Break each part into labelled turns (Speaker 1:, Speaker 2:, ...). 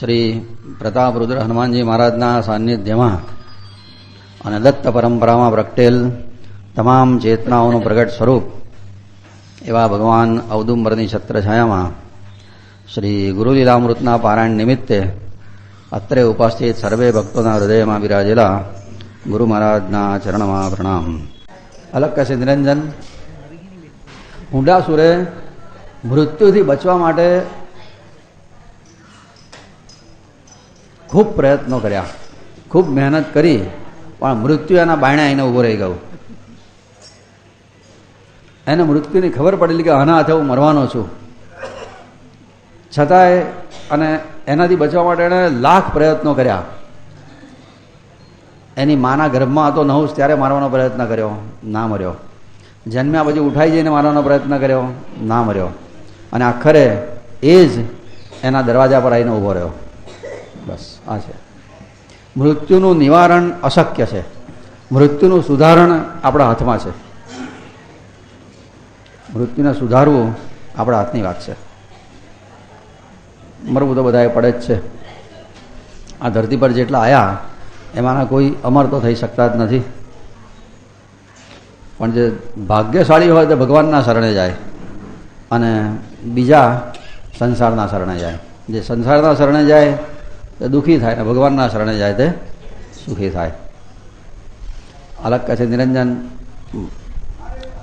Speaker 1: શ્રી પ્રતાપરુદ્ર હનુમાનજી મહારાજના સાનિધ્યમાં અને દત્ત પરંપરામાં પ્રગટેલ તમામ ચેતનાઓનું પ્રગટ સ્વરૂપ એવા ભગવાન અવદુંબરની છત્રછાયામાં શ્રી ગુરુલીલામૃતના પારાયણ નિમિત્તે અત્રે ઉપસ્થિત સર્વે ભક્તોના હૃદયમાં બિરાજેલા ગુરુ મહારાજના ચરણમાં પ્રણામ. અલગ કશે નિરંજન હુંડાસુરે મૃત્યુથી બચવા માટે ખૂબ પ્રયત્નો કર્યા. ખૂબ મહેનત કરી, પણ મૃત્યુ એના બાયણે આવીને ઊભો રહી ગયો. એને મૃત્યુની ખબર પડેલી કે આના હાથે હું મરવાનો છું. છતાંય અને એનાથી બચવા માટે એણે લાખ પ્રયત્નો કર્યા. એની માના ગર્ભમાં હતો નಹುસ ત્યારે મારવાનો પ્રયત્ન કર્યો, ના મર્યો. જન્મ્યા પછી ઉઠાઈ જઈને મારવાનો પ્રયત્ન કર્યો, ના મર્યો. અને આખરે એ જ એના દરવાજા પર આવીને ઊભો રહ્યો. બસ, આ છે. મૃત્યુનું નિવારણ અશક્ય છે. મૃત્યુનું સુધારણ આપણા હાથમાં છે. મૃત્યુને સુધારવું આપણા હાથની વાત છે. મરવું તો બધાએ પડે જ છે. આ ધરતી પર જેટલા આવ્યા એમાંના કોઈ અમર તો થઈ શકતા જ નથી. પણ જે ભાગ્યશાળી હોય તે ભગવાનના શરણે જાય અને બીજા સંસારના શરણે જાય. જે સંસારના શરણે જાય દુઃખી થાય ને ભગવાનના શરણે જાય તે સુખી થાય. અલગ કહે છે નિરંજન,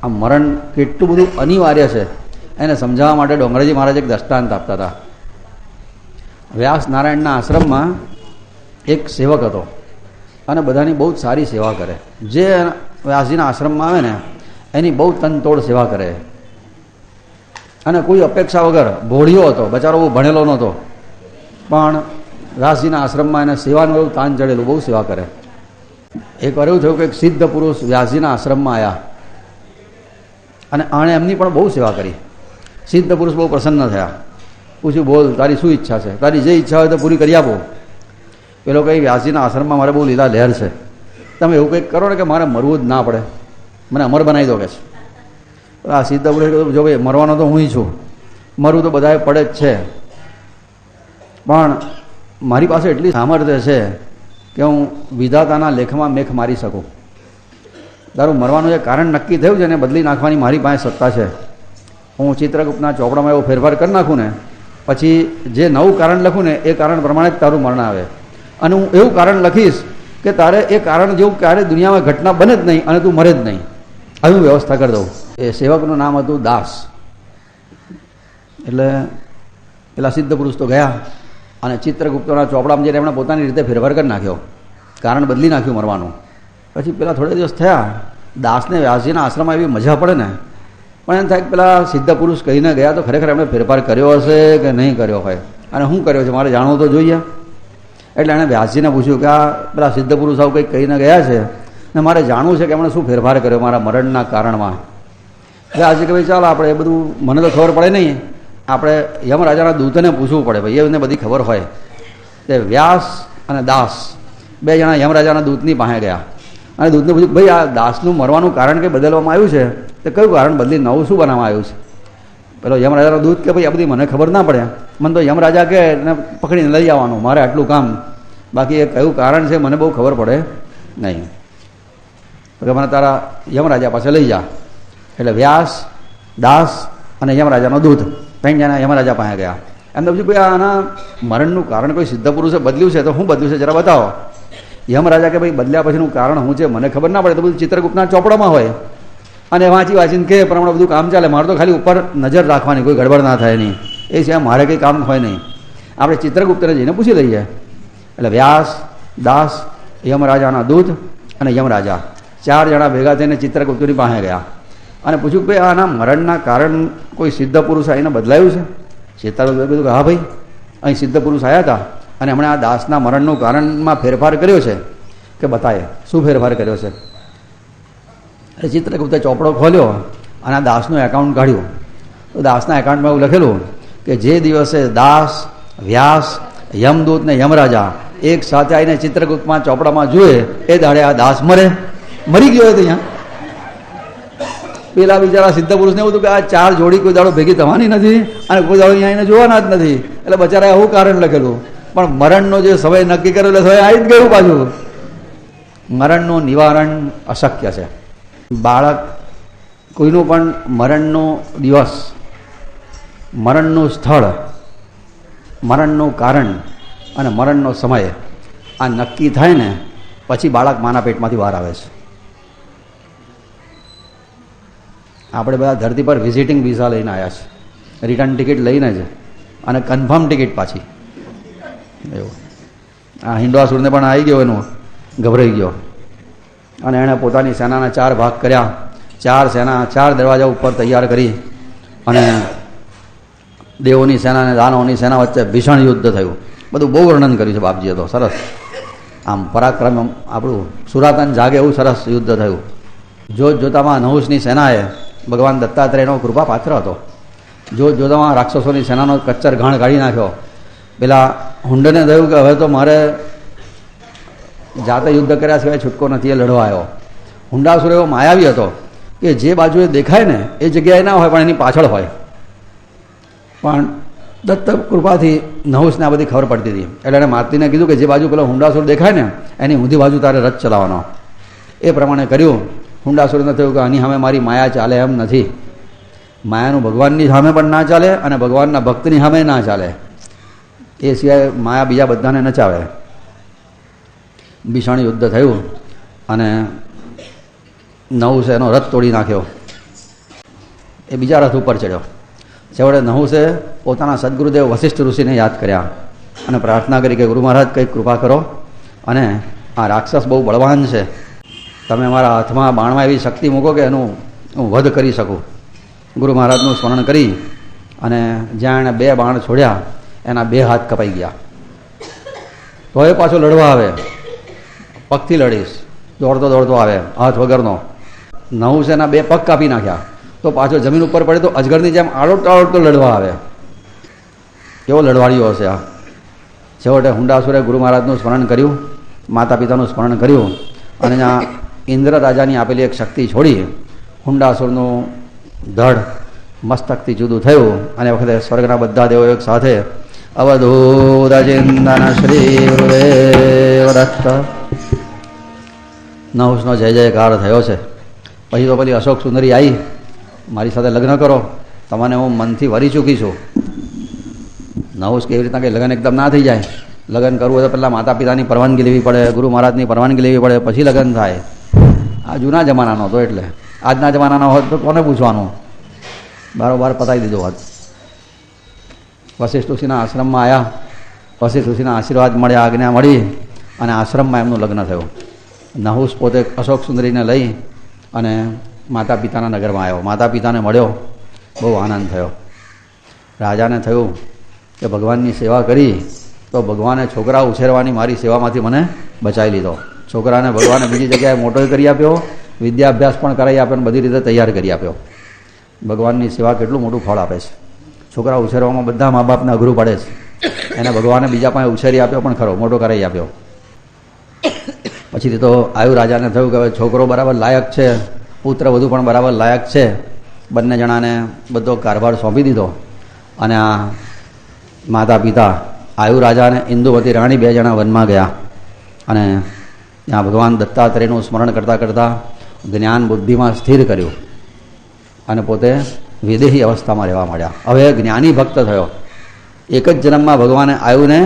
Speaker 1: આ મરણ કેટલું બધું અનિવાર્ય છે. એને સમજાવવા માટે ડોંગરેજી મહારાજ એક દ્રષ્ટાંત આપતા હતા. વ્યાસ નારાયણના આશ્રમમાં એક સેવક હતો અને બધાની બહુ જ સારી સેવા કરે. જે વ્યાસજીના આશ્રમમાં આવે ને, એની બહુ તનતોડ સેવા કરે. અને કોઈ અપેક્ષા વગર ભોળિયો હતો, બચારો બહુ ભણેલો નહોતો. પણ વ્યાસજીના આશ્રમમાં એને સેવાનું એવું તાન ચડેલું, બહુ સેવા કરે. એકવાર એવું થયું કે સિદ્ધ પુરુષ વ્યાસજીના આશ્રમમાં આવ્યા અને આણે એમની પણ બહુ સેવા કરી. સિદ્ધ પુરુષ બહુ પ્રસન્ન થયા. પૂછ્યું, બોલ, તારી શું ઈચ્છા છે? તારી જે ઈચ્છા હોય તો પૂરી કરી આપો. પેલો કંઈ વ્યાસજીના આશ્રમમાં મારે બહુ લીલા લહેર છે. તમે એવું કંઈક કરો ને કે મારે મરવું જ ના પડે. મને અમર બનાવી દો કે છે. આ સિદ્ધ પુરુષે કીધું, જો ભાઈ, મરવાનો તો હું છું. મરવું તો બધાએ પડે જ છે. પણ મારી પાસે એટલી સામર્થ્ય છે કે હું વિધાતાના લેખમાં મેખ મારી શકું. તારું મરવાનું જે કારણ નક્કી થયું છે એને બદલી નાખવાની મારી પાસે સત્તા છે. હું ચિત્રગુપ્તના ચોપડામાં એવો ફેરફાર કરી નાખું ને, પછી જે નવું કારણ લખું ને, એ કારણ પ્રમાણે જ તારું મરણ આવે. અને હું એવું કારણ લખીશ કે તારે એ કારણ જેવું ક્યારે દુનિયામાં ઘટના બને જ નહીં અને તું મરે જ નહીં. આવી વ્યવસ્થા કરી દઉં. એ સેવકનું નામ હતું દાસ. એટલે પેલા સિદ્ધ પુરુષ તો ગયા. અને ચિત્રગુપ્તના ચોપડામાં જઈને એમણે પોતાની રીતે ફેરફાર કરી નાખ્યો. કારણ બદલી નાખ્યું મરવાનું. પછી પેલા થોડા દિવસ થયા, દાસને વ્યાસજીના આશ્રમમાં એવી મજા પડે ને. પણ એમ થાય કે પેલા સિદ્ધ પુરુષ કહીને ગયા તો ખરેખર એમણે ફેરફાર કર્યો હશે કે નહીં કર્યો હોય? અને શું કર્યો છે? મારે જાણવું તો જોઈએ. એટલે એણે વ્યાસજીને પૂછ્યું કે આ પેલા સિદ્ધ પુરુષ આવું કંઈક કહીને ગયા છે? ને મારે જાણવું છે કે એમણે શું ફેરફાર કર્યો મારા મરણના કારણમાં? વ્યાસજી કે ભાઈ ચાલ, આપણે એ બધું, મને તો ખબર પડે નહીં. આપણે યમરાજાના દૂતને પૂછવું પડે ભાઈ એમને બધી ખબર હોય. તે વ્યાસ અને દાસ, બે જણા યમરાજાના દૂતની પાસે ગયા. અને દૂધને પૂછ્યું, ભાઈ, આ દાસનું મરવાનું કારણ કે બદલવામાં આવ્યું છે? તે કયું કારણ બદલી, નવું શું બનાવવામાં આવ્યું છે? પેલો યમરાજાનો દૂધ કે, ભાઈ, આ બધી મને ખબર ના પડે. મને તો યમરાજા કે, એને પકડીને લઈ આવવાનું, મારે આટલું કામ. બાકી એ કયું કારણ છે મને બહુ ખબર પડે નહીં. તો મને તારા યમરાજા પાસે લઈ જા. એટલે વ્યાસ, દાસ અને યમરાજાનો દૂધ. ત્રણ જણા યમરાજા પાસે ગયા. એમને પૂછ્યું ભાઈ આના મરણનું કારણ કોઈ સિદ્ધ પુરુષે બદલ્યું છે તો શું બદલ્યું છે? જરા બતાવો. યમરાજા કે ભાઈ બદલ્યા પછીનું કારણ શું છે? મને ખબર ના પડે. તો બધું ચિત્રગુપ્તના ચોપડામાં હોય. અને વાંચી વાંચીને કે પ્રમાણે બધું કામ ચાલે. મારે તો ખાલી ઉપર નજર રાખવાની, કોઈ ગડબડ ના થાય નહીં એ સિવાય મારે કંઈ કામ હોય નહીં. આપણે ચિત્રગુપ્તને જઈને પૂછી લઈએ. એટલે વ્યાસ, દાસ, યમરાજાના દૂધ અને યમરાજા. ચાર જણા ભેગા થઈને ચિત્રગુપ્તની પાસે ગયા. અને પૂછ્યું કે આના મરણના કારણ કોઈ સિદ્ધ પુરુષ આવીને બદલાયું છે? ચિત્રગુપ્ત કીધું કે, હા ભાઈ, અહીં સિદ્ધ પુરુષ આવ્યા હતા અને હમણાં આ દાસના મરણનું કારણમાં ફેરફાર કર્યો છે. કે બતાવે શું ફેરફાર કર્યો છે? એટલે ચિત્રગુપ્તે ચોપડો ખોલ્યો અને આ દાસનું એકાઉન્ટ કાઢ્યું. તો દાસના એકાઉન્ટમાં એવું લખેલું કે, જે દિવસે દાસ, વ્યાસ, યમદૂત ને યમરાજા એક સાથે આવીને ચિત્રગુપ્તમાં ચોપડામાં જુએ, એ દાડે આ દાસ મરે. મરી ગયો હતો અહીંયા? પેલા બિચારા સિદ્ધ પુરુષને એવું હતું કે આ ચાર જોડી કોઈ દાડો ભેગી થવાની નથી અને કોઈ દાડો અહીંયા જોવાના જ નથી. એટલે બચારા એવું કારણ લખેલું. પણ મરણનો જે સમય નક્કી કર્યો એટલે સમય આવી જ ગયું પાછું. મરણનું નિવારણ અશક્ય છે. બાળક કોઈનું પણ મરણનો દિવસ, મરણનું સ્થળ, મરણનું કારણ અને મરણનો સમય આ નક્કી થાય ને, પછી બાળક માના પેટમાંથી બહાર આવે છે. આપણે બધા ધરતી પર વિઝિટિંગ વિઝા લઈને આવ્યા છે રિટર્ન ટિકિટ લઈને જ અને કન્ફર્મ ટિકિટ પાછી. એવું. આ હિન્દુઆસુરને પણ આવી ગયો એનું. ગભરાઈ ગયો. અને એણે પોતાની સેનાના ચાર ભાગ કર્યા. ચાર સેના, ચાર દરવાજા ઉપર તૈયાર કરી અને દેવોની સેના અને દાનવોની સેના વચ્ચે ભીષણ યુદ્ધ થયું. બધું બહુ વર્ણન કર્યું છે બાપજીએ તો. સરસ. આમ પરાક્રમ, આપણું સુરાતન જાગે એવું સરસ યુદ્ધ થયું. જોત જોતામાં નહુસની સેનાએ ભગવાન દત્તાત્રેયનો કૃપા પાત્ર હતો. જો જોતામાં રાક્ષસોની સેનાનો કચ્ચર ઘાણ કાઢી નાખ્યો. પેલા હુંડને થયું કે હવે તો મારે જાતે યુદ્ધ કર્યા સિવાય છૂટકો નથી, એ લડવા આવ્યો. હુંડાસુર એવો માયાવી હતો કે જે બાજુએ દેખાય ને, એ જગ્યાએ ના હોય પણ એની પાછળ હોય. પણ દત્ત કૃપાથી નહુસને આ બધી ખબર પડતી હતી. એટલે એણે માતીને કીધું કે જે બાજુ પેલો હુંડાસુર દેખાય ને, એની ઊંધી બાજુ તારે રથ ચલાવવાનો. એ પ્રમાણે કર્યું. હુંડાસુરને થયું કે આની સામે મારી માયા ચાલે એમ નથી. માયાનું ભગવાનની સામે પણ ના ચાલે અને ભગવાનના ભક્તની સામે ના ચાલે. એ સિવાય માયા બીજા બધાને નચાવે ભીષણ યુદ્ધ થયું અને નહુસે એનો રથ તોડી નાખ્યો. એ બીજા રથ ઉપર ચડ્યો. છેવટે નહુસે પોતાના સદગુરુદેવ વશિષ્ઠ ઋષિને યાદ કર્યા અને પ્રાર્થના કરી કે ગુરુ મહારાજ, કંઈક કૃપા કરો અને આ રાક્ષસ બહુ બળવાન છે. તમે મારા હાથમાં બાણમાં એવી શક્તિ મૂકો કે એનું હું વધ કરી શકું. ગુરુ મહારાજનું સ્મરણ કરી અને જ્યાં એણે બે બાણ છોડ્યા, એના બે હાથ કપાઈ ગયા. તો એ પાછો લડવા આવે. પગથી લડીશ. દોડતો દોડતો આવે. હાથ વગરનો. નહુસ એના બે પગ કાપી નાખ્યા. તો પાછો જમીન ઉપર પડે તો અજગરની જેમ આડોટો આડોટતો લડવા આવે. કેવો લડવાડીઓ હશે આ. છેવટે હુંડાસુરે ગુરુ મહારાજનું સ્મરણ કર્યું માતા પિતાનું સ્મરણ કર્યું અને ત્યાં ઇન્દ્ર રાજાની આપેલી એક શક્તિ છોડી હુંડાસુરનું ધડ મસ્તકથી જુદું થયું અને વખતે સ્વર્ગના બધા દેવો એક સાથે અવધૂતચિંતન શ્રી ગુરુદેવ દત્ત નહુસનો જય જયકાર થયો છે. પછી તો પેલી અશોક સુંદરી આવી મારી સાથે લગ્ન કરો, તમને હું મનથી વરી ચૂકી છું. નહુસ કેવી રીતના કે લગ્ન એકદમ ના થઈ જાય. લગ્ન કરવું હોય તો પહેલાં માતા પિતાની પરવાનગી લેવી પડે, ગુરુ મહારાજની પરવાનગી લેવી પડે, પછી લગ્ન થાય. આ જૂના જમાનાનો હતો એટલે. આજના જમાનાનો હોત તો કોને પૂછવાનું? બારોબાર પતાવી દીધો હોત. વશિષ્ઠ ઋષિના આશ્રમમાં આવ્યા વશિષ્ઠ ઋષિના આશીર્વાદ મળ્યા, આજ્ઞા મળી અને આશ્રમમાં એમનું લગ્ન થયું. નહુસ પોતે અશોક સુંદરીને લઈ અને માતા પિતાના નગરમાં આવ્યો. માતા પિતાને મળ્યો. બહુ આનંદ થયો. રાજાને થયું કે ભગવાનની સેવા કરી તો ભગવાને છોકરા ઉછેરવાની મારી સેવામાંથી મને બચાવી લીધો. છોકરાને ભગવાને બીજી જગ્યાએ મોટો કરી આપ્યો, વિદ્યાભ્યાસ પણ કરાવી આપ્યો અને બધી રીતે તૈયાર કરી આપ્યો. ભગવાનની સેવા કેટલું મોટું ફળ આપે છે. છોકરા ઉછેરવામાં બધા મા બાપને અઘરું પડે છે. એને ભગવાને બીજા પાસે ઉછેરી આપ્યો પણ ખરો, મોટો કરાવી આપ્યો. પછીથી તો આયુ રાજાને થયું કે હવે છોકરો બરાબર લાયક છે, પુત્ર વધુ પણ બરાબર લાયક છે. બંને જણાને બધો કારભાર સોંપી દીધો. અને આ માતા પિતા આયુ રાજા અને ઇન્દુવતી રાણી બે જણા વનમાં ગયા અને ત્યાં ભગવાન દત્તાત્રેયનું સ્મરણ કરતાં કરતાં જ્ઞાન બુદ્ધિમાં સ્થિર કર્યું અને પોતે વિદેહી અવસ્થામાં રહેવા માંડ્યા. હવે જ્ઞાની ભક્ત થયો. એક જ જન્મમાં ભગવાને આયુને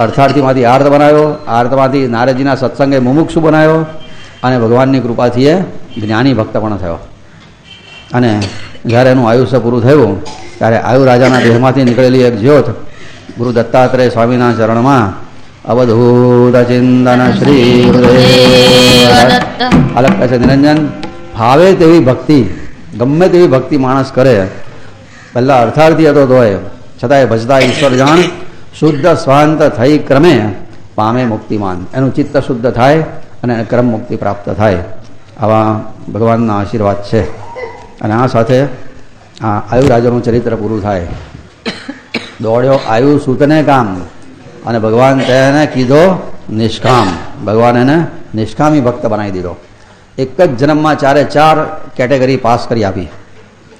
Speaker 1: અર્થાર્થીમાંથી આર્ત બનાવ્યો. આર્તમાંથી નારદજીના સત્સંગે મુમુક્ષુ બનાવ્યો અને ભગવાનની કૃપાથી એ જ્ઞાની ભક્ત પણ થયો. અને જ્યારે એનું આયુષ્ય પૂરું થયું, ત્યારે આયુ રાજાના દેહમાંથી નીકળેલી એક જ્યોત ગુરુ દત્તાત્રેય સ્વામીના ચરણમાં અવધૂત ચિંતન શ્રી અલગ છે નિરંજન ભાવે તેવી ભક્તિ ગમે તેવી ભક્તિ માણસ કરે. પહેલાં અર્થાર્થી હતો તોય. છતાંય ભજતા ઈશ્વર જાણ શુદ્ધ સ્વાંત થઈ ક્રમે પામે મુક્તિમાન. એનું ચિત્ત શુદ્ધ થાય અને ક્રમ મુક્તિ પ્રાપ્ત થાય. આવા ભગવાનના આશીર્વાદ છે. અને આ સાથે આ આયુરાજાનું ચરિત્ર પૂરું થાય. દોડ્યો આયુ સૂતને કામ. અને ભગવાન તેને કીધો, નિષ્કામ. ભગવાન એને નિષ્કામી ભક્ત બનાવી દીધો. એક જ જન્મમાં ચારે ચાર કેટેગરી પાસ કરી આપી.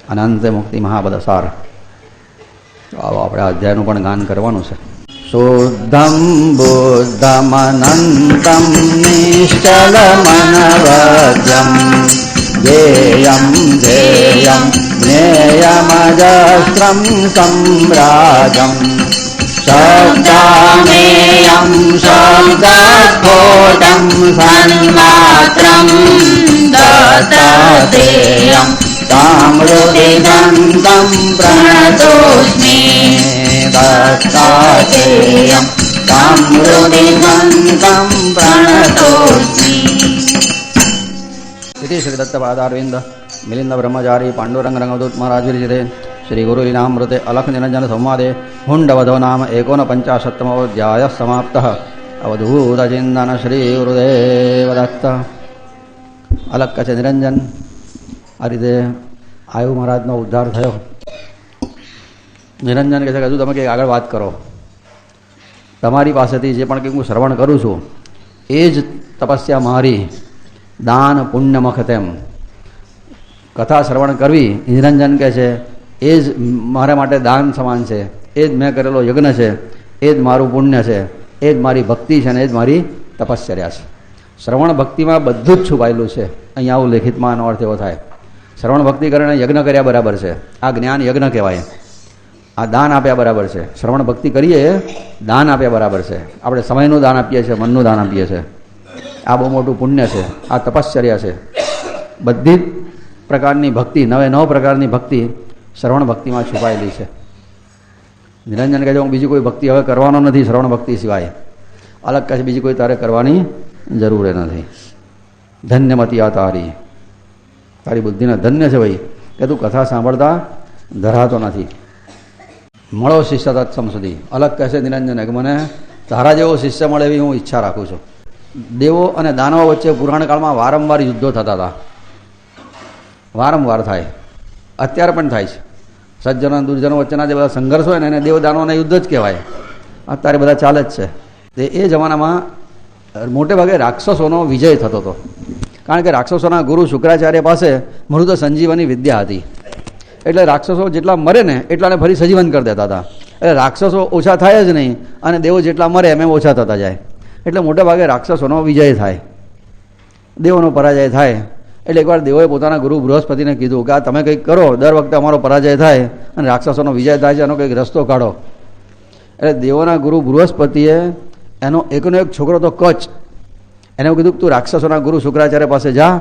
Speaker 1: અને અંતે મુક્તિ મહાબદસાર આવો આપણે અધ્યાયનું પણ ગાન કરવાનું છે. શુદ્ધમ બુદ્ધમનંતમ નિશ્ચલમનવદ્યમ. ધ્યેયમ ધ્યેયમ. ्रं सम्राजम् सजामेयं शाता सन्मात्रम् षण् दतातेयं प्रणतोऽस्मि गन्तं प्रणतो प्रणतोऽस्मि। इति श्रीदत्तपादारविन्द મિલિંદ બ્રહ્મચારી પાંડુરંગ રંગદૂત મહારાજરીજતે શ્રી ગુરુલીલામૃતે અલખ નિરંજન સંવાદે હુંડવધો નામ એકોનપંચાશત્તમોધ્યાય સમાપ્ત અવધૂતચિંતન શ્રી ગુરુદેવદત્ત અલખ કહે છે નિરંજન આ રીતે આયુ મહારાજનો ઉદ્ધાર થયો નિરંજન કહે છે કે તમે કંઈક આગળ વાત કરો. તમારી પાસેથી જે પણ કંઈક હું શ્રવણ કરું છું, એ જ તપસ્યા મારી. દાન પુણ્યમખ તેમ કથા શ્રવણ કરવી નિરંજન કહે છે, એ જ મારા માટે દાન સમાન છે, એ જ મેં કરેલો યજ્ઞ છે, એ જ મારું પુણ્ય છે, એ જ મારી ભક્તિ છે અને એ જ મારી તપશ્ચર્યા છે. શ્રવણ ભક્તિમાં બધું જ છુપાયેલું છે. અહીંયા આવું લેખિતમાં અર્થ એવો થાય. શ્રવણ ભક્તિ કરીને યજ્ઞ કર્યા બરાબર છે. આ જ્ઞાન યજ્ઞ કહેવાય. આ દાન આપ્યા બરાબર છે. શ્રવણ ભક્તિ કરીએ, દાન આપ્યા બરાબર છે. આપણે સમયનું દાન આપીએ છીએ, મનનું દાન આપીએ છીએ. આ બહુ મોટું પુણ્ય છે. આ તપશ્ચર્યા છે. બધી જ પ્રકારની ભક્તિ, નવે નવ પ્રકારની ભક્તિ શ્રવણ ભક્તિમાં છુપાયેલી છે. નિરંજન કહે છે હું બીજી કોઈ ભક્તિ હવે કરવાનો નથી શ્રવણ ભક્તિ સિવાય. અલગ કશે બીજી કોઈ તારે કરવાની જરૂર નથી. ધન્યમતી આ તારી. તારી બુદ્ધિને ધન્ય છે ભાઈ, કે તું કથા સાંભળતા ધરાતો નથી. મળો શિષ્ય તત્સમ સુધી. અલગ કહેશે નિરંજન, કે મને તારા જેવો શિષ્ય મળે એવી હું ઈચ્છા રાખું છું. દેવો અને દાનવો વચ્ચે પુરાણ કાળમાં વારંવાર યુદ્ધો થતા હતા. વારંવાર થાય. અત્યારે પણ થાય છે. સજ્જનો અને દુર્જનો વચ્ચેના જે બધા સંઘર્ષ હોય ને, એને દેવ દાનવોના યુદ્ધ જ કહેવાય. અત્યારે બધા ચાલે જ છે. તે એ જમાનામાં મોટે ભાગે રાક્ષસોનો વિજય થતો હતો. કારણ કે રાક્ષસોના ગુરુ શુક્રાચાર્ય પાસે મૃત સંજીવની વિદ્યા હતી. એટલે રાક્ષસો જેટલા મરે ને, એટલાને ફરી સજીવન કરી દેતા હતા. એટલે રાક્ષસો ઓછા થાય જ નહીં, અને દેવો જેટલા મરે એમ ઓછા થતા જાય. એટલે મોટા ભાગે રાક્ષસોનો વિજય થાય. દેવોનો પરાજય થાય. એટલે એકવાર દેવોએ પોતાના ગુરુ બૃહસ્પતિને કીધું કે આ તમે કંઈક કરો, દર વખતે અમારો પરાજય થાય અને રાક્ષસોનો વિજય થાય છે, એનો કંઈક રસ્તો કાઢો. એટલે દેવોના ગુરુ બૃહસ્પતિએ એનો એકનો એક છોકરો તો કચ્છ. એને કીધું કે તું રાક્ષસોના ગુરુ શુક્રાચાર્ય પાસે જા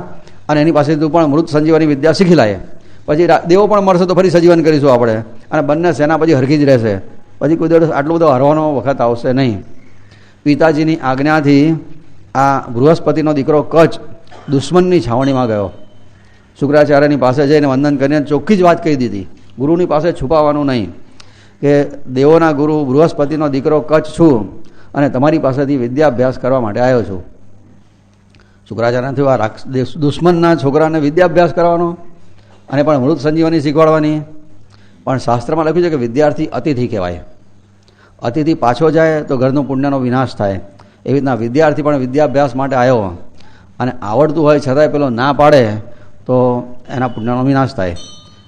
Speaker 1: અને એની પાસે તું પણ મૃત સંજીવની વિદ્યા શીખી લાય. પછી દેવો પણ મળશે તો ફરી સજીવન કરીશું આપણે. અને બંને સેના પછી હરખી જ રહેશે. પછી કોઈ દિવસ આટલો બધો હરવાનો વખત આવશે નહીં. પિતાજીની આજ્ઞાથી આ બૃહસ્પતિનો દીકરો કચ્છ દુશ્મનની છાવણીમાં ગયો. શુક્રાચાર્યની પાસે જઈને વંદન કરીને ચોખ્ખી જ વાત કહી દીધી. ગુરુની પાસે છુપાવવાનું નહીં કે દેવોના ગુરુ, બૃહસ્પતિનો દીકરો કચ્છ છું અને તમારી પાસેથી વિદ્યાભ્યાસ કરવા માટે આવ્યો છું. શુક્રાચાર્યથી આ દુશ્મનના છોકરાને વિદ્યાભ્યાસ કરવાનો અને પણ મૃત સંજીવની શીખવાડવાની. પણ શાસ્ત્રમાં લખ્યું છે કે વિદ્યાર્થી અતિથિ કહેવાય. અતિથિ પાછો જાય તો ઘરનું પુણ્યનો વિનાશ થાય. એવી રીતના વિદ્યાર્થી પણ વિદ્યાભ્યાસ માટે આવ્યો. અને આવડતું હોય છતાંય પેલો ના પાડે, તો એના પુણ્યનો વિનાશ થાય.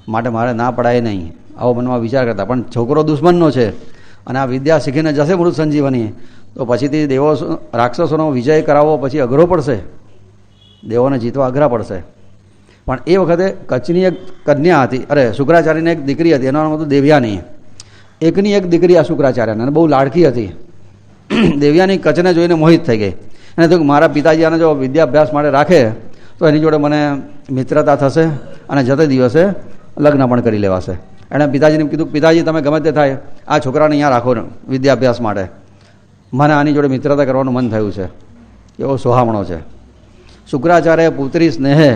Speaker 1: માટે મારે ના પડાય નહીં. આવો મનમાં વિચાર કરતા. પણ છોકરો દુશ્મનનો છે અને આ વિદ્યા શીખીને જશે મૃત સંજીવની, તો પછીથી દેવો રાક્ષસોનો વિજય કરાવવો પછી અઘરો પડશે. દેવોને જીતવા અઘરા પડશે. પણ એ વખતે કચ્છની એક કન્યા હતી. અરે, શુક્રાચાર્યની એક દીકરી હતી. એનું નામ હતું દેવ્યાની. એકની એક દીકરી આ શુક્રાચાર્યને અને બહુ લાડકી હતી. દેવ્યાની કચ્છને જોઈને મોહિત થઈ ગઈ. અને તો મારા પિતાજી આને જો વિદ્યાભ્યાસ માટે રાખે, તો એની જોડે મને મિત્રતા થશે અને જતે દિવસે લગ્ન પણ કરી લેવાશે. એણે પિતાજીને કીધું, પિતાજી, તમે ગમે તે થાય, આ છોકરાને અહીંયા રાખો વિદ્યાભ્યાસ માટે. મને આની જોડે મિત્રતા કરવાનું મન થયું છે. એવો સોહામણો છે. શુક્રાચાર્ય પુત્રી સ્નેહે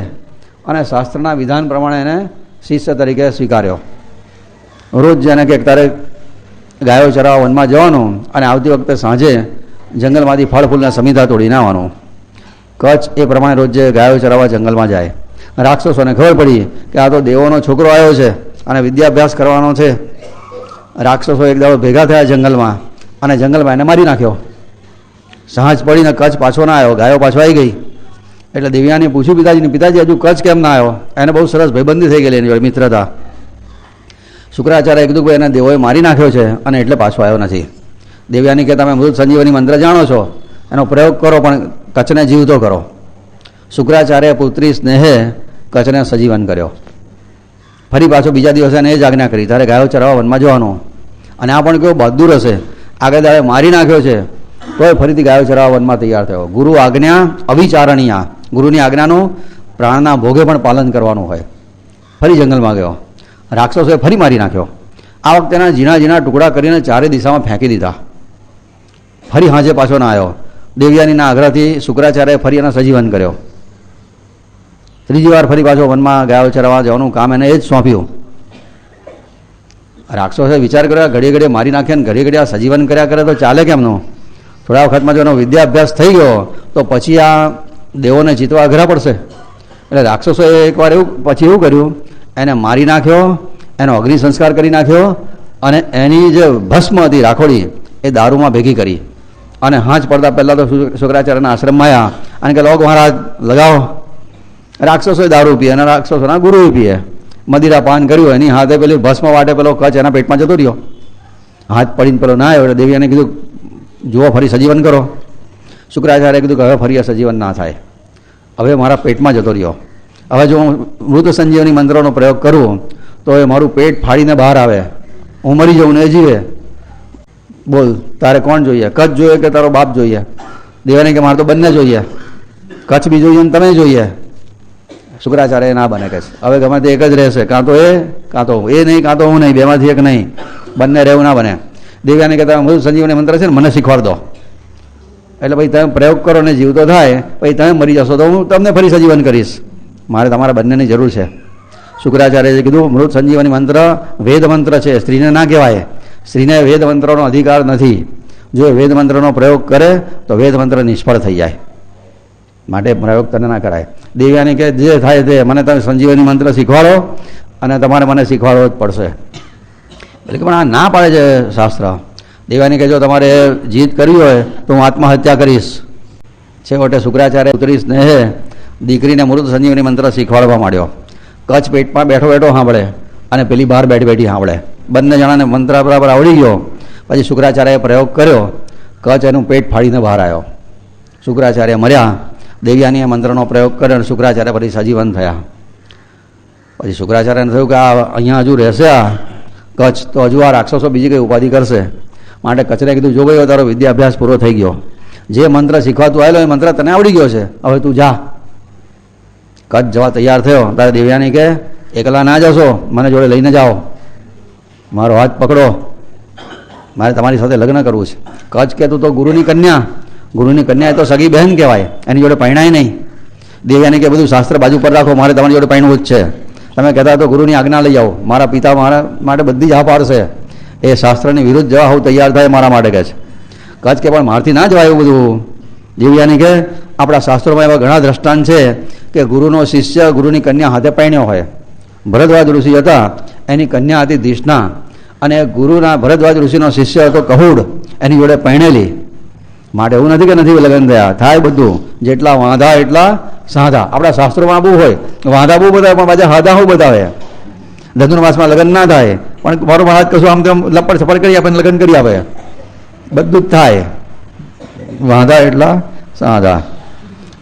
Speaker 1: અને શાસ્ત્રના વિધાન પ્રમાણે એને શિષ્ય તરીકે સ્વીકાર્યો. રોજ જેને કે તારે ગાયો ચરાવવા વનમાં જવાનું અને આવતી વખતે સાંજે જંગલમાંથી ફળ ફૂલના સમિધા તોડી નાવાનું કચ્છ એ પ્રમાણે રોજ ગાયો ચરાવવા જંગલમાં જાય. રાક્ષસોને ખબર પડી કે આ તો દેવોનો છોકરો આવ્યો છે અને વિદ્યાભ્યાસ કરવાનો છે. રાક્ષસો એક દાડો ભેગા થયા જંગલમાં અને જંગલમાં એને મારી નાખ્યો. સાંજ પડીને કચ્છ પાછો ના આવ્યો. ગાયો પાછો આવી ગઈ. એટલે દિવ્યાને પૂછ્યું, પિતાજીને, પિતાજી, હજુ કચ્છ કેમ ના આવ્યો? એને બહુ સરસ ભાઈબંધી થઈ ગયેલી એની મિત્રતા. શુક્રાચાર્ય કીધું કે એને દેવોએ મારી નાખ્યો છે અને એટલે પાછો આવ્યો નથી. દેવ્યાની કે તમે મૃત સંજીવની મંત્ર જાણો છો, એનો પ્રયોગ કરો, પણ કચ્છને જીવતો કરો. શુક્રાચાર્ય પુત્રી સ્નેહે કચ્છને સજીવન કર્યો. ફરી પાછો બીજા દિવસે એને એ જ આજ્ઞા કરી, તારે ગાયો ચરાવવા વનમાં જવાનું. અને આ પણ કેવો બહાદુર હશે. આગળ દાડે મારી નાખ્યો છે. તોય ફરીથી ગાયો ચરાવવા વનમાં તૈયાર થયો. ગુરુ આજ્ઞા અવિચારણીય. ગુરુની આજ્ઞાનું પ્રાણના ભોગે પણ પાલન કરવાનું હોય. ફરી જંગલમાં ગયો. રાક્ષસોએ ફરી મારી નાખ્યો. આ વખતે એના ઝીણા ઝીણા ટુકડા કરીને ચારે દિશામાં ફેંકી દીધા. ફરી હાજે પાછો ના આવ્યો. દેવ્યાનીના આગ્રહથી શુક્રાચાર્યએ ફરી એને સજીવન કર્યો. ત્રીજી વાર ફરી પાછો વનમાં ગાયો ચરાવવા જવાનું કામ એને એ જ સોંપ્યું. રાક્ષસે વિચાર કર્યો ઘડી ઘડીએ મારી નાખ્યા ને ઘડી ઘડીએ આ સજીવન કર્યા કરે તો ચાલે કેમનું થોડા વખતમાં જો એનો વિદ્યાભ્યાસ થઈ ગયો, તો પછી આ દેવોને જીતવા અઘરા પડશે. એટલે રાક્ષસોએ એકવાર એવું, પછી એવું કર્યું, એને મારી નાખ્યો, એનો અગ્નિ સંસ્કાર કરી નાખ્યો, અને એની જે ભસ્મ હતી રાખોડી, એ દારૂમાં ભેગી કરી. અને હાંચ પડતા પહેલાં તો શુક્રાચાર્યના આશ્રમમાં આવ્યા અને કે લોક મહારાજ, લગાવો. રાક્ષસોએ દારૂ પીએ અને રાક્ષસોના ગુરુ પીએ. મદિરા પાન કર્યું, એની હાથે પેલી ભસ્મ વાટે પેલો કચ્છ એના પેટમાં જતો રહ્યો. હાથ પડીને પેલો ના આવ્યો એટલે દેવીને કીધું, જુઓ ફરી સજીવન કરો. શુક્રાચાર્યએ કીધું કે, હવે ફરી આ સજીવન ના થાય. હવે મારા પેટમાં જતો રહ્યો. હવે જો હું મૃત સંજીવની મંત્રોનો પ્રયોગ કરું, તો એ મારું પેટ ફાડીને બહાર આવે. હું મરી જાઉં ને જીવે. બોલ, તારે કોણ જોઈએ? કચ્છ જોઈએ કે તારો બાપ જોઈએ? દેવાને કે મારે તો બંને જોઈએ. કચ્છ બી જોઈએ ને તમે જોઈએ. શુક્રાચાર્ય ના બને કે હવે ગમે તે એક જ રહેશે, કાં તો એ, કાં તો. એ નહીં, કાં તો હું નહીં, બેમાંથી એક નહીં. બંને રહેવું ના બને. દેવ્યાને કહેતા મૃત સંજીવની મંત્ર છે ને, મને શીખવાડ દો. એટલે ભાઈ તમે પ્રયોગ કરો ને જીવતો થાય, પછી તમે મરી જશો તો હું તમને ફરી સજીવન કરીશ. મારે તમારા બંનેની જરૂર છે. શુક્રાચાર્યએ કીધું, મૃત સંજીવની મંત્ર વેદ મંત્ર છે, સ્ત્રીને ના કહેવાય. સ્ત્રીને વેદમંત્રનો અધિકાર નથી. જો વેદમંત્રનો પ્રયોગ કરે, તો વેદમંત્ર નિષ્ફળ થઈ જાય. માટે પ્રયોગ તને ના કરાય. દેવ્યાની કે જે થાય તે, મને તમે સંજીવની મંત્ર શીખવાડો અને તમારે મને શીખવાડવો જ પડશે. એટલે પણ આ ના પાડે છે શાસ્ત્ર. દેવાની કે જો તમારે જીત કરવી હોય, તો હું આત્મહત્યા કરીશ. છેવટે શુક્રાચાર્ય ઉતરી સ્નેહે દીકરીને મૃત સંજીવની મંત્ર શીખવાડવા માંડ્યો. કચ્છ પેટમાં બેઠો બેઠો સાંભળે અને પેલી બહાર બેઠી બેઠી સાંભળે બંને જણાને મંત્ર બરાબર આવડી ગયો. પછી શુક્રાચાર્યએ પ્રયોગ કર્યો. કચ્છ એનું પેટ ફાડીને બહાર આવ્યો. શુક્રાચાર્ય મર્યા. દેવ્યાનીએ મંત્રનો પ્રયોગ કર્યો અને શુક્રાચાર્ય પછી સજીવન થયા. પછી શુક્રાચાર્યને થયું કે આ અહીંયા હજુ રહેશે આ. કચ્છ તો હજુ આ રાક્ષસો બીજી કંઈ ઉપાધિ કરશે? માટે કચરે કીધું, જો હવે તારો વિદ્યાભ્યાસ પૂરો થઈ ગયો. જે મંત્ર શીખવાતું આવેલો એ મંત્ર તને આવડી ગયો છે. હવે તું જા. કચ્છ જવા તૈયાર થયો. તારે દેવ્યાની કે, એકલા ના જશો. મને જોડે લઈને જાઓ. મારો હાથ પકડો. મારે તમારી સાથે લગ્ન કરવું છે. કચ્છ કહેતું તો ગુરુની કન્યા. ગુરુની કન્યા એ તો સગી બહેન કહેવાય. એની જોડે પરણાય નહીં. દેવ્યાની કે બધું શાસ્ત્ર બાજુ પર રાખો, મારે તમારી જોડે પરણવું જ છે. તમે કહેતા તો ગુરુની આજ્ઞા લઈ આવો. મારા પિતા મારા માટે બધી જ હા પાડશે એ શાસ્ત્રની વિરુદ્ધ જવા હું તૈયાર થાય મારા માટે કહે છે. કચ્છ કે પણ મારથી ના જવાય એવું બધું. દેવ્યાની કે આપણા શાસ્ત્રોમાં એવા ઘણા દ્રષ્ટાંત છે કે ગુરુનો શિષ્ય ગુરુની કન્યા હાથે પરણ્યો હોય. ભરદ્વાજ ઋષિ હતા. એની કન્યા હતી દિષ્ણા અને ગુરુના ભરદ્વાજ ઋષિનો શિષ્ય હતો કહુડ. એની જોડે પહેણેલી માટે એવું નથી કે નથી લગ્ન થયા. થાય બધું. જેટલા વાંધા, એટલા સાધા. આપણા શાસ્ત્રોમાં બહુ હોય. વાંધા બહુ બતાવે, પણ પાછા હાધા શું બતાવે. ધનુર્માસમાં લગ્ન ના થાય. પણ મારો મહારાજ કશું આમ તેમ લપડ સફળ કરી આપે લગ્ન કરી આપે. બધું જ થાય. વાંધા, એટલા સાધા.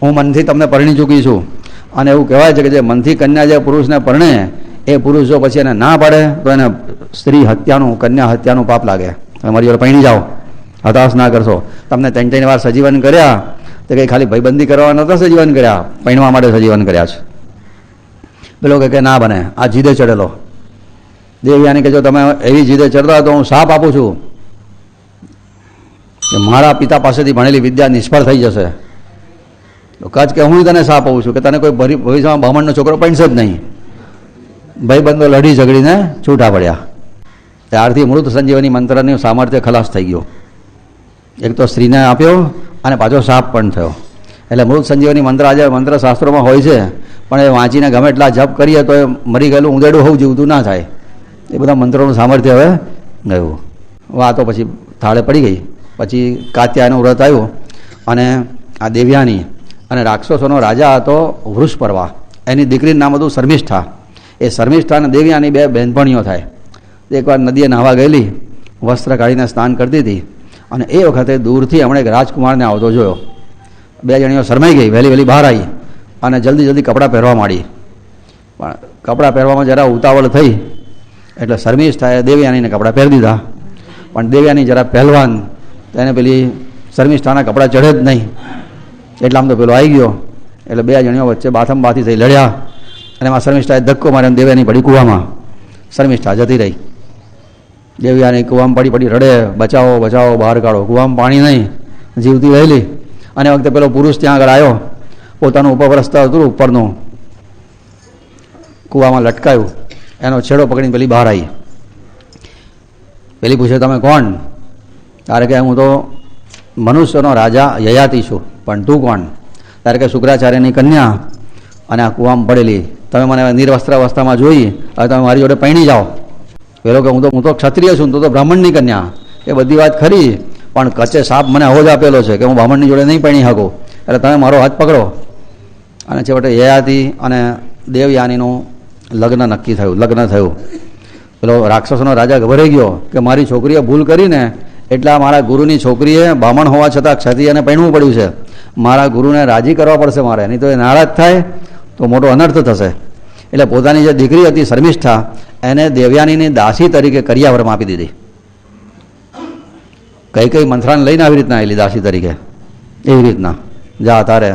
Speaker 1: હું મનથી તમને પરણી ચૂકી છું. અને એવું કહેવાય છે કે જે મનથી કન્યા જે પુરુષને પરણે, એ પુરુષ પછી એને ના પાડે, તો એને સ્ત્રી હત્યાનું, કન્યા હત્યાનું પાપ લાગે. તમે મારી જોડે પૈણી જાઓ. હતાશ ના કરશો. તમને ત્રણ ત્રણ વાર સજીવન કર્યા, તો કંઈ ખાલી ભાઈબંધી કરવા નતા સજીવન કર્યા. પૈણવા માટે સજીવન કર્યા છે. પેલો કે ના બને, આ જીદે ચડેલો. દેવ્યાની કે જો તમે એવી જીદે ચડતા તો હું સાપ આપું છું. કે મારા પિતા પાસેથી ભણેલી વિદ્યા નિષ્ફળ થઈ જશે. તો કચ્છ કે હું તને સાપ આવું છું કે તને કોઈ ભરી- ભવિષ્યમાં બ્રાહ્મણનો છોકરો પણશે જ નહીં. ભાઈબંધો લડી ઝઘડીને છૂટા પડ્યા. ત્યારથી મૃત સંજીવની મંત્રનું સામર્થ્ય ખલાસ થઈ ગયો. એક તો સ્ત્રીને આપ્યો અને પાછો સાપ પણ થયો. એટલે મૃત સંજીવની મંત્ર આજે મંત્ર શાસ્ત્રોમાં હોય છે, પણ એ વાંચીને ગમે એટલા જપ કરીએ તો એ મરી ગયેલું ઊંધેડું હોવું જીવતું ના થાય. એ બધા મંત્રોનું સામર્થ્ય હવે ગયું વાતો પછી થાળે પડી ગઈ. પછી કાત્યાયનું વ્રત આવ્યું અને આ દેવ્યાની અને રાક્ષસોનો રાજા હતો વૃષપર્વા. એની દીકરીનું નામ હતું શર્મિષ્ઠા. એ શર્મિષ્ઠા અને દેવ્યાની બે બહેનપણીઓ થાય. એકવાર નદીએ નાહવા ગયેલી, વસ્ત્ર કાઢીને સ્નાન કરતી હતી અને એ વખતે દૂરથી હમણાં એક રાજકુમારને આવતો જોયો. બે જણીઓ શરમાઈ ગઈ, વહેલી વહેલી બહાર આવી અને જલ્દી જલ્દી કપડાં પહેરવા માંડી. પણ કપડાં પહેરવામાં જરા ઉતાવળ થઈ એટલે શર્મિષ્ઠાએ દેવ્યાનીને કપડાં પહેરી દીધા. પણ દેવ્યાની જરા પહેલવાન, તેને પેલી શર્મિષ્ઠાના કપડાં ચઢે જ નહીં. એટલામાં તો પેલો આવી ગયો. એટલે બે જણીઓ વચ્ચે બાથમ બાથી થઈ લડ્યા. અને એમાં શર્મિષ્ઠાએ ધક્કો માર્યો દેવ્યાની પડી કૂવામાં. શર્મિષ્ઠા જતી રહી. દેવ્યાની કૂવામાં પડી પડી રડે, બચાવો બચાવો, બહાર કાઢો. કૂવામાં પાણી નહીં. જીવતી રહેલી. અને વખતે પેલો પુરુષ ત્યાં આગળ આવ્યો. પોતાનું ઉપવસ્ત્ર હતું ઉપરનું. કૂવામાં લટકાયું. એનો છેડો પકડીને પેલી બહાર આવી. પેલી પૂછે, તમે કોણ? તારે કે, હું તો મનુષ્યનો રાજા યયાતી છું. પણ તું કોણ? ત્યારે કે શુક્રાચાર્યની કન્યા અને આ કૂવામાં પડેલી. તમે મને નિર્વસ્ત્ર અવસ્થામાં જોઈ હવે તમે મારી જોડે પૈણી જાઓ. પેલો કે, હું તો હું તો ક્ષત્રિય છું, તું તો બ્રાહ્મણની કન્યા. એ બધી વાત ખરી, પણ કચ્છે સાપ મને અહોજ આપેલો છે કે હું બ્રાહ્મણની જોડે નહીં પૈણી શકું. એટલે તમે મારો હાથ પકડો. અને છેવટે યયાતી અને દેવયાનીનું લગ્ન નક્કી થયું, લગ્ન થયું. પેલો રાક્ષસનો રાજા ગભરાઈ ગયો કે, મારી છોકરીએ ભૂલ કરીને એટલા મારા ગુરુની છોકરીએ બ્રાહ્મણ હોવા છતાં ક્ષત્રિયને પહેણવું પડ્યું છે. મારા ગુરુને રાજી કરવા પડશે મારે. નહીં તો એ નારાજ થાય તો મોટો અનર્થ થશે. એટલે પોતાની જે દીકરી હતી શર્મિષ્ઠા, એને દેવ્યાનીની દાસી તરીકે કરિયાવરમાં આપી દીધી. કઈ કઈ મંથરાને લઈને આવી રીતના આવેલી દાસી તરીકે? એવી રીતના. જા તારે.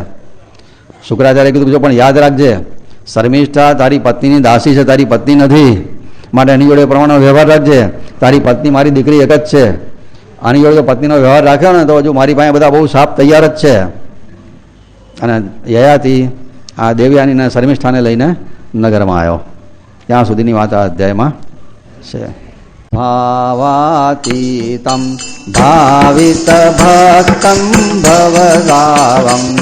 Speaker 1: શુક્રાચાર્ય કીધું જો પણ યાદ રાખજે, શર્મિષ્ઠા તારી પત્નીની દાસી છે, તારી પત્ની નથી. માટે એની જોડે પ્રમાણનો વ્યવહાર રાખજે. તારી પત્ની મારી દીકરી એક જ છે. આની જોડે પત્નીનો વ્યવહાર રાખ્યો ને, તો હજુ મારી પાસે બધા બહુ સાપ તૈયાર જ છે. અને યયાથી આ દેવયાનીને શર્મિષ્ઠાને લઈને નગરમાં આવ્યો. ત્યાં સુધીની વાત આ અધ્યાયમાં છે. ભાવાતીતમ ભાવિત ભક્તમ ભવગાવમ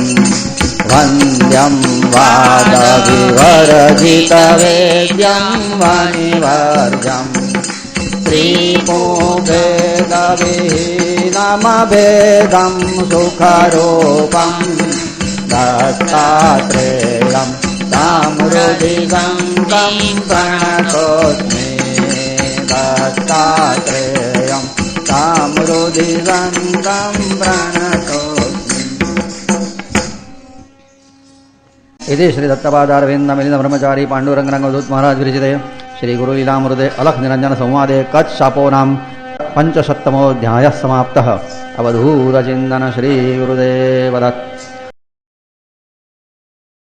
Speaker 1: વંદ્યમ વાદ વિવરજિત વેદ્યમ વાણિવર્જમ श्रीमोगवे नमवेदं सुखरूपं दत्तात्रेयं ताम्रदिगङ्गं प्रणतोऽस्मि दत्तात्रेयं ताम्रदिगङ्गं प्रणतोऽस्मि इति श्रीदत्तपादारविन्दमिलिन्दब्रह्मचारी पाण्डुरङ्गरङ्गदूत् महाराज विरचिते શ્રી ગુરુ લીલામૃદે અલખ નિરંજન સંવાદે કચ્છ શાપોનામ પંચસત્તમો ધ્યાય સમાપ્ત અવધૂત ચિંતન શ્રી ગુરુદેવ દત્ત